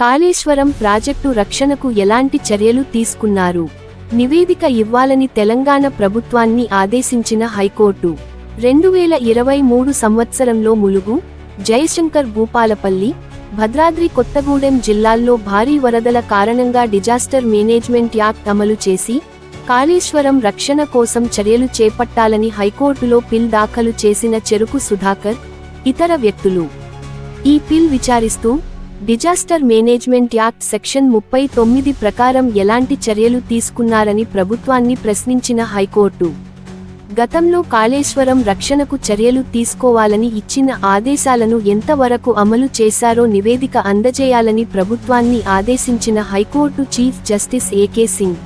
Kaleshwaram project రక్షణకు ఎలాంటి చర్యలు తీసుకున్నారు? నివేదిక ఇవ్వాలని తెలంగాణ ప్రభుత్వాన్ని ఆదేశించిన హైకోర్టు. రెండు వేల ఇరవై మూడు సంవత్సరంలో ములుగు జయశంకర్ భూపాలపల్లి భద్రాద్రి కొత్తగూడెం జిల్లాల్లో భారీ వరదల కారణంగా డిజాస్టర్ మేనేజ్మెంట్ యాక్ట్ అమలు చేసి కాళేశ్వరం రక్షణ కోసం చర్యలు చేపట్టాలని హైకోర్టులో పిల్ దాఖలు చేసిన చెరుకు సుధాకర్ ఇతర వ్యక్తులు. ఈ పిల్ విచారిస్తూ డిజాస్టర్ మేనేజ్మెంట్ యాక్ట్ సెక్షన్ ముప్పై తొమ్మిది ప్రకారం ఎలాంటి చర్యలు తీసుకున్నారని ప్రభుత్వాన్ని ప్రశ్నించిన హైకోర్టు. గతంలో కాళేశ్వరం రక్షణకు చర్యలు తీసుకోవాలని ఇచ్చిన ఆదేశాలను ఎంతవరకు అమలు చేశారో నివేదిక అందజేయాలని ప్రభుత్వాన్ని ఆదేశించిన high court chief justice AK Singh.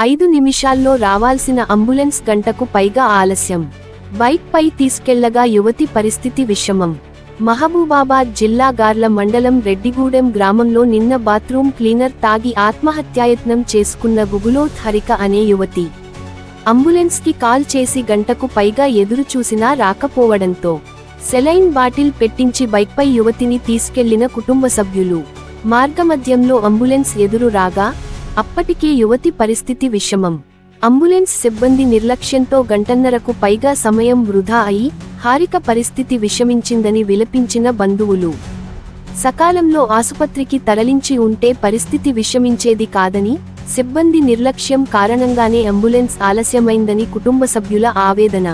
ఐదు నిమిషాల్లో రావాల్సిన అంబులెన్స్ గంటకు పైగా ఆలస్యం. బైక్పై తీసుకెళ్ళగా యువతి పరిస్థితి విషమం. మహబూబాబాద్ జిల్లా గార్ల మండలం రెడ్డిగూడెం గ్రామంలో నిన్న బాత్రూమ్ క్లీనర్ తాగి ఆత్మహత్యాయత్నం చేసుకున్న గుగులోత్ హరిక అనే యువతి. అంబులెన్స్కి కాల్ చేసి గంటకు పైగా ఎదురు చూసినా రాకపోవడంతో సెలైన్ బాటిల్ పెట్టించి బైక్పై యువతిని తీసుకెళ్ళిన కుటుంబ సభ్యులు. మార్గమధ్యంలో అంబులెన్స్ ఎదురు రాగా అప్పటికే యువతి పరిస్థితి విషమం. అంబులెన్స్ సిబ్బంది నిర్లక్ష్యంతో గంటన్నరకు పైగా సమయం వృధా అయి హారిక పరిస్థితి విషమించిందని విలపించిన బంధువులు. సకాలంలో ఆసుపత్రికి తరలించి ఉంటే పరిస్థితి విషమించేది కాదని సిబ్బంది నిర్లక్ష్యం కారణంగానే అంబులెన్స్ ఆలస్యమైందని కుటుంబ సభ్యుల ఆవేదన.